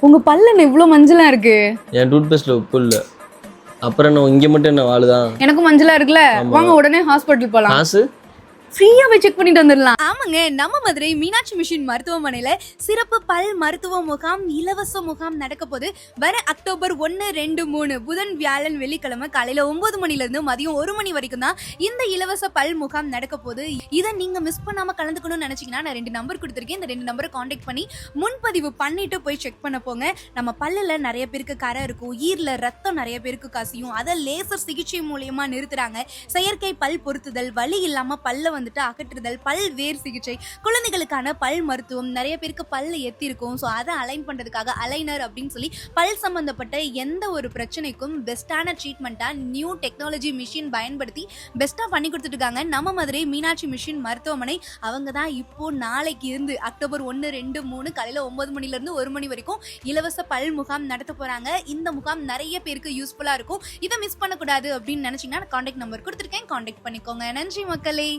உங்க பல்ல இவ்ளோ மஞ்சளா இருக்கு? என் டூத் பேஸ்ட்ல உப்பு இல்லை அப்புறம் என்ன இங்கே மட்டும் என்ன வாழுதான் எனக்கும் மஞ்சளா இருக்குல்ல? வாங்க உடனே ஹாஸ்பிட்டல் போலாம். காசு? ஃப்ரீயா போய் செக் பண்ணிட்டு வந்துடலாம். ஆமாங்க நம்ம மதுரை மீனாட்சி மிஷின் மருத்துவமனையில சிறப்பு பல் மருத்துவ முகாம் இலவச முகாம் நடக்க போது வர அக்டோபர் ஒன்று ரெண்டு மூணு புதன் வியாழன் வெள்ளிக்கிழமை காலையில ஒன்பது மணில இருந்து மதியம் ஒரு மணி வரைக்கும் தான் இந்த இலவச பல் முகாம் நடக்க போது இதை நீங்க மிஸ் பண்ணாம கலந்துக்கணும்னு நினைச்சீங்கன்னா நான் ரெண்டு நம்பர் கொடுத்துருக்கேன். இந்த ரெண்டு நம்பரை காண்டாக்ட் பண்ணி முன்பதிவு பண்ணிட்டு போய் செக் பண்ண போங்க. நம்ம பல்லுல நிறைய பேருக்கு கரை இருக்கும் ஈரில் ரத்தம் நிறைய பேருக்கு கசியும். அதை லேசர் சிகிச்சை மூலியமா நிறுத்துறாங்க. செயற்கை பல் பொருத்துதல் வலி இல்லாம பல்ல வந்துட்டு அகற்றுதல் பல் வேர் சிகிச்சை குழந்தைகளுக்கான பல் மருத்துவம் நிறைய பேருக்கு பல் எத்தி இருக்கும் ஸோ அதை அலைன் பண்ணுறதுக்காக அலைனர் அப்படின்னு சொல்லி பல் சம்மந்தப்பட்ட எந்த ஒரு பிரச்சனைக்கும் பெஸ்ட்டான ட்ரீட்மெண்ட்டாக நியூ டெக்னாலஜி மிஷின் பயன்படுத்தி பெஸ்ட்டாக பண்ணி கொடுத்துட்ருக்காங்க நம்ம மதுரை மீனாட்சி மிஷின் மருத்துவமனை. அவங்க தான் இப்போ நாளைக்கு இருந்து அக்டோபர் ஒன்று ரெண்டு மூணு காலையில் ஒம்பது மணிலேருந்து ஒரு மணி வரைக்கும் இலவச பல் முகாம் நடத்த போகிறாங்க இந்த முகாம் நிறைய பேருக்கு யூஸ்ஃபுல்லாக இருக்கும். இதை மிஸ் பண்ணக்கூடாது அப்படின்னு நினச்சிங்கன்னா காண்டாக்ட் நம்பர் கொடுத்துருக்கேன். காண்டாக்ட் பண்ணிக்கோங்க. நன்றி மக்களே.